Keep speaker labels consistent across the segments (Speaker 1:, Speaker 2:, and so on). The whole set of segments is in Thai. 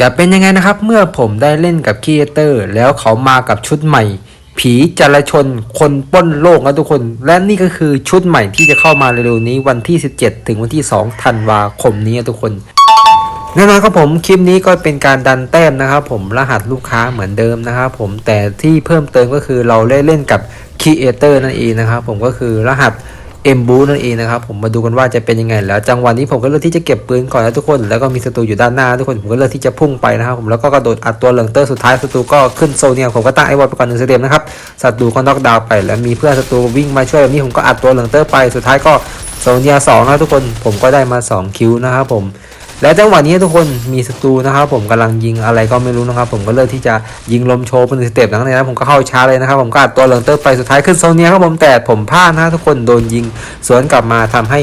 Speaker 1: จะเป็นยังไงนะครับ เมื่อผมได้เล่นกับครีเอเตอร์แล้วเขามากับชุดใหม่ ผีจรชนคนป้นโลกนะทุกคน และนี่ก็คือชุดใหม่ที่จะเข้ามาเร็วๆนี้วันที่ 17 ถึงวันที่ 2 ธันวาคมนี้นะทุกคนแน่นอนครับผมคลิปนี้ก็เป็นการดันแต้มนะครับผมรหัสลูกค้าเหมือนเดิมนะครับผมแต่ที่เพิ่มเติมก็คือเราได้เล่นกับครีเอเตอร์นั่นเองนะครับผมก็คือรหัส็มบูนั่นเองนะครับผมมาดูกันว่าจะเป็นยังไง แล้วจังหวะนี้ผมก็เลือกที่จะเก็บปืนก่อนนะทุกคน แล้วก็มีศัตรูอยู่ด้านหน้าทุกคนผมก็เลือกที่จะพุ่งไปนะครับผมแล้วก็กระโดดอัดตัวเหลืองเตอร์สุดท้ายศัตรูก็ขึ้นโซเนียผมก็ตั้งไอ้วอลไปก่อนหนึ่งสเต็มนะครับศัตรูก็น็อกดาวไป แล้วมีเพื่อนศัตรูวิ่งมาช่วยแบบนี้ผมก็อัดตัวเหลืองเตอร์ไปสุดท้ายก็โซเนียสองนะทุกคนผมก็ได้มาสองคิวนะครับผม และจังหวะนี้ทุกคนมีศัตรูนะครับ ผมกำลังยิงอะไรก็ไม่รู้นะครับ ผมก็เลือกที่จะยิงลมโชว์เป็นสเต็ปหลังจากนั้นผมก็เข้าช้าเลยนะครับ ผมก็อัดตัวเหลืองเตอร์ไปสุดท้ายขึ้นโซเนียครับผมแต่ผมพลาดนะทุกคนโดนยิงสวนกลับมาทำให้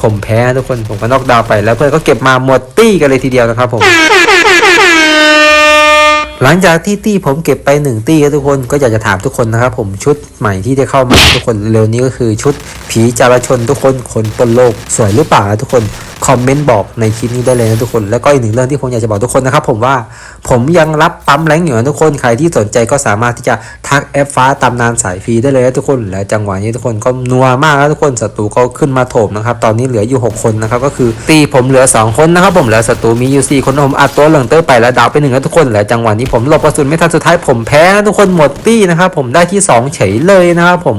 Speaker 1: ผมแพ้ทุกคนผมก็นอกดาวไปแล้วเพื่อนก็เก็บมาหมดตี้กันเลยทีเดียวนะครับผมหลังจากที่ตี้ผมเก็บไปหนึ่งตี้ครับทุกคนก็อยากจะถามทุกคนนะครับผมชุดใหม่ที่ได้เข้ามาทุกคนเร็วนี้ก็คือชุด ผีจารชนทุกคนคนปนโลกสวยหรือเปล่านะทุกคนคอมเมนต์บอกในคลิปนี้ได้เลยนะทุกคน แล้วก็อีกหนึ่งเรื่องที่ผมอยากจะบอกทุกคนนะครับผมว่าผมยังรับปั๊มแรงอยู่นะทุกคนใครที่สนใจก็สามารถที่จะทักแอปฟ้าตำนานสายฟรีได้เลยนะทุกคน และจังหวะนี้ทุกคนก็นัวมากนะทุกคนศัตรูก็ขึ้นมาโถมนะครับตอนนี้เหลืออยู่ 6 คนนะครับก็คือตีผมเหลือ 2 คนนะครับผมแล้วศัตรูมีอยู่4คนผมอัดตัวเหลืองเตอร์ไปแล้วดาวไปหนึ่งนะทุกคนและจังหวะนี้ผมหลบกระสุนไม่ทันสุดท้ายผมแพ้นะทุกคนหมดตี้นะครับผมได้ที่ 2 เฉยเลยนะครับผม